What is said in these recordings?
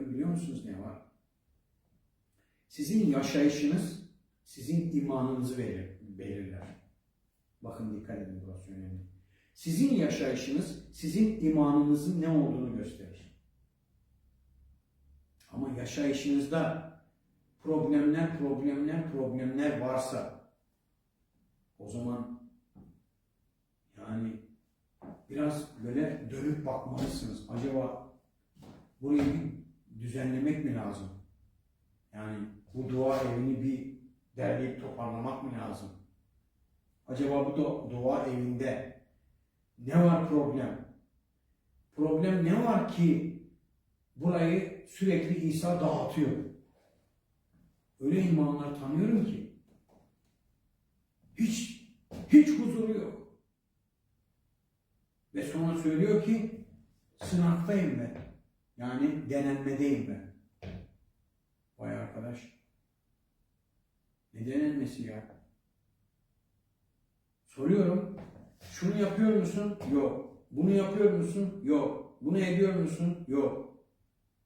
Biliyor musunuz ne var? Sizin yaşayışınız sizin imanınızı verir, belirler. Bakın dikkat edin burası önemli. Sizin yaşayışınız sizin imanınızın ne olduğunu gösterir. Ama yaşayışınızda problemler, problemler, problemler varsa o zaman yani biraz böyle dönüp bakmalısınız. Acaba burayı düzenlemek mi lazım? Yani bu dua evini bir derleyip toparlamak mı lazım? Acaba bu du- dua evinde ne var problem? Problem ne var ki burayı sürekli İsa dağıtıyor? Öyle imanlar tanıyorum ki hiç hiç huzuru yok. Ve sonra söylüyor ki sınavdayım ben. Yani denenmedeyim ben. Vay arkadaş. Ne denenmesi ya? Soruyorum. Şunu yapıyor musun? Yok. Bunu yapıyor musun? Yok. Bunu ediyor musun? Yok.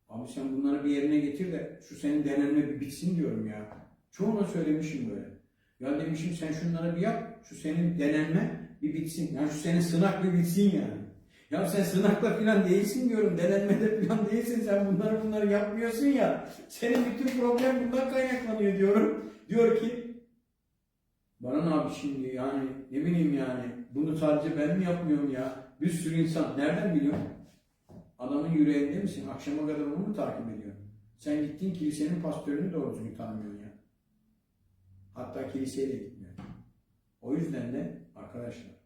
Abi sen bunları bir yerine getir de şu senin denenme bir bitsin diyorum ya. Çoğuna söylemişim böyle. Ya demişim sen şunları bir yap, şu senin denenme bir bitsin. Yani şu senin sınak bir bitsin yani. Ya sen sınakla falan değilsin diyorum, denenmede falan değilsin. Sen bunları bunları yapmıyorsun ya. Senin bütün problem bundan kaynaklanıyor diyorum. Diyor ki Baran abi şimdi yani ne bileyim yani bunu sadece ben mi yapmıyorum ya? Bir sürü insan nereden biliyor? Adamın yüreğinde misin? Akşama kadar onu mu takip ediyorsun? Sen gittin kilisenin pastörünü doğru düzgün tanımıyorsun ya. Hatta kiliseye de gitmiyor. O yüzden de arkadaşlar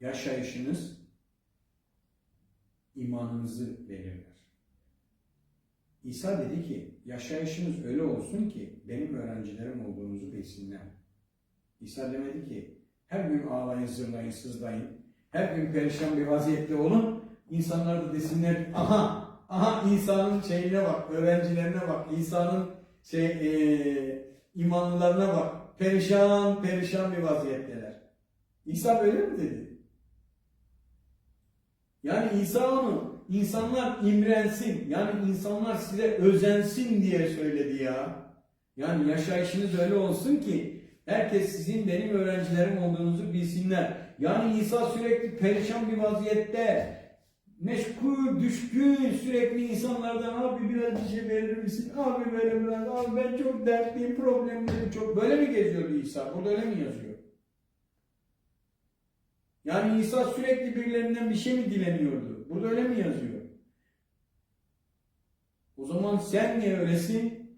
yaşayışınız imanınızı belirler. İsa dedi ki yaşayışınız öyle olsun ki benim öğrencilerim olduğunuzu bilsinler. İsa demedi ki her gün ağlayın, zırlayın, sızlayın. Her gün perişan bir vaziyette olun. İnsanlar da desinler aha aha İsa'nın şeyine bak, öğrencilerine bak, İsa'nın şey eee imanlılarına bak. Perişan perişan bir vaziyetteler. İsa böyle mi dedi? Yani İsa onu insanlar imrensin, yani insanlar size özensin diye söyledi ya. Yani yaşayışınız öyle olsun ki herkes sizin benim öğrencilerim olduğunuzu bilsinler. Yani İsa sürekli perişan bir vaziyette, meşgul, düşkün, sürekli insanlardan abi biraz bir şey verir misin? Abi verir biraz, abi ben çok dertliyim, problemlerim çok. Böyle mi geziyordu İsa? Burada öyle mi yazıyor? Yani İsa sürekli birilerinden bir şey mi dileniyordu? Burada öyle mi yazıyor? O zaman sen niye öylesin?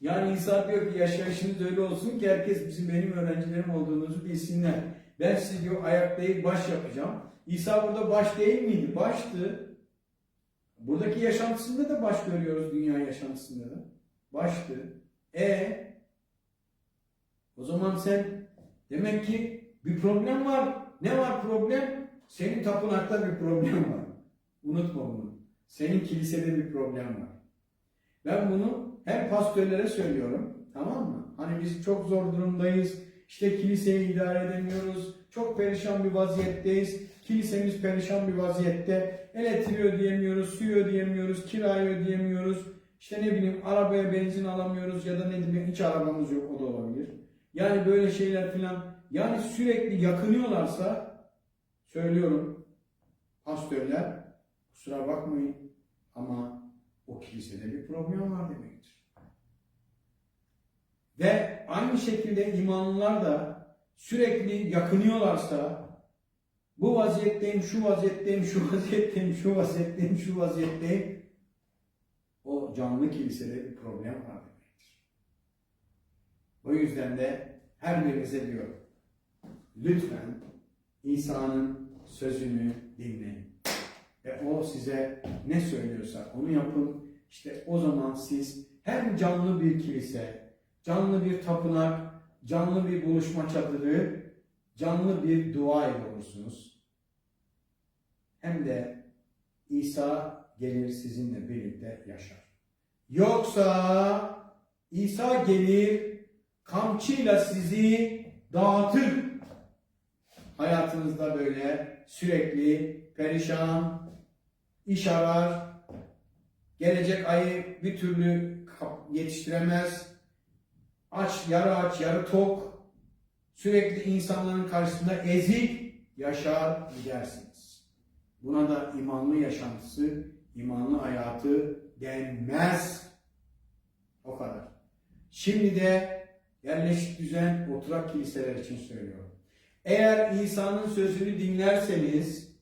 Yani İsa diyor ki yaşayışınız öyle olsun ki herkes bizim benim öğrencilerim olduğunuzu bilsinler. Ben sizi diyor ayak değil baş yapacağım. İsa burada baş değil miydi? Baştı. Buradaki yaşantısında da baş görüyoruz dünya yaşantısında da. Baştı. E o zaman sen demek ki bir problem var. Ne var problem? Senin tapınakta bir problem var. Unutma bunu. Senin kilisede bir problem var. Ben bunu hem pastörlere söylüyorum. Tamam mı? Hani biz çok zor durumdayız. İşte kiliseyi idare edemiyoruz. Çok perişan bir vaziyetteyiz. Kilisemiz perişan bir vaziyette. Elektriği ödeyemiyoruz, suyu ödeyemiyoruz, kirayı ödeyemiyoruz. İşte ne bileyim arabaya benzin alamıyoruz ya da ne bileyim hiç arabamız yok o da olabilir. Yani böyle şeyler filan. Yani sürekli yakınıyorlarsa söylüyorum pastörler kusura bakmayın ama o kilisede bir problem var demektir. Ve aynı şekilde imanlılar da sürekli yakınıyorlarsa bu vaziyetteyim, şu vaziyetteyim, şu vaziyetteyim, şu vaziyetteyim, şu vaziyetteyim o canlı kilisede bir problem var demektir. O yüzden de her birinize diyor lütfen İsa'nın sözünü dinleyin. Ve o size ne söylüyorsa onu yapın. İşte o zaman siz hem canlı bir kilise, canlı bir tapınak, canlı bir buluşma çadırı, canlı bir dua evi olursunuz. Hem de İsa gelir sizinle birlikte yaşar. Yoksa İsa gelir kamçıyla sizi dağıtır. Hayatınızda böyle sürekli perişan, iş arar, gelecek ayı bir türlü yetiştiremez. Aç, yarı aç, yarı tok. Sürekli insanların karşısında ezik yaşar gidersiniz. Buna da imanlı yaşantısı, imanlı hayatı denmez. O kadar. Şimdi de yerleşik düzen oturak kiliseler için söylüyorum. Eğer İsa'nın sözünü dinlerseniz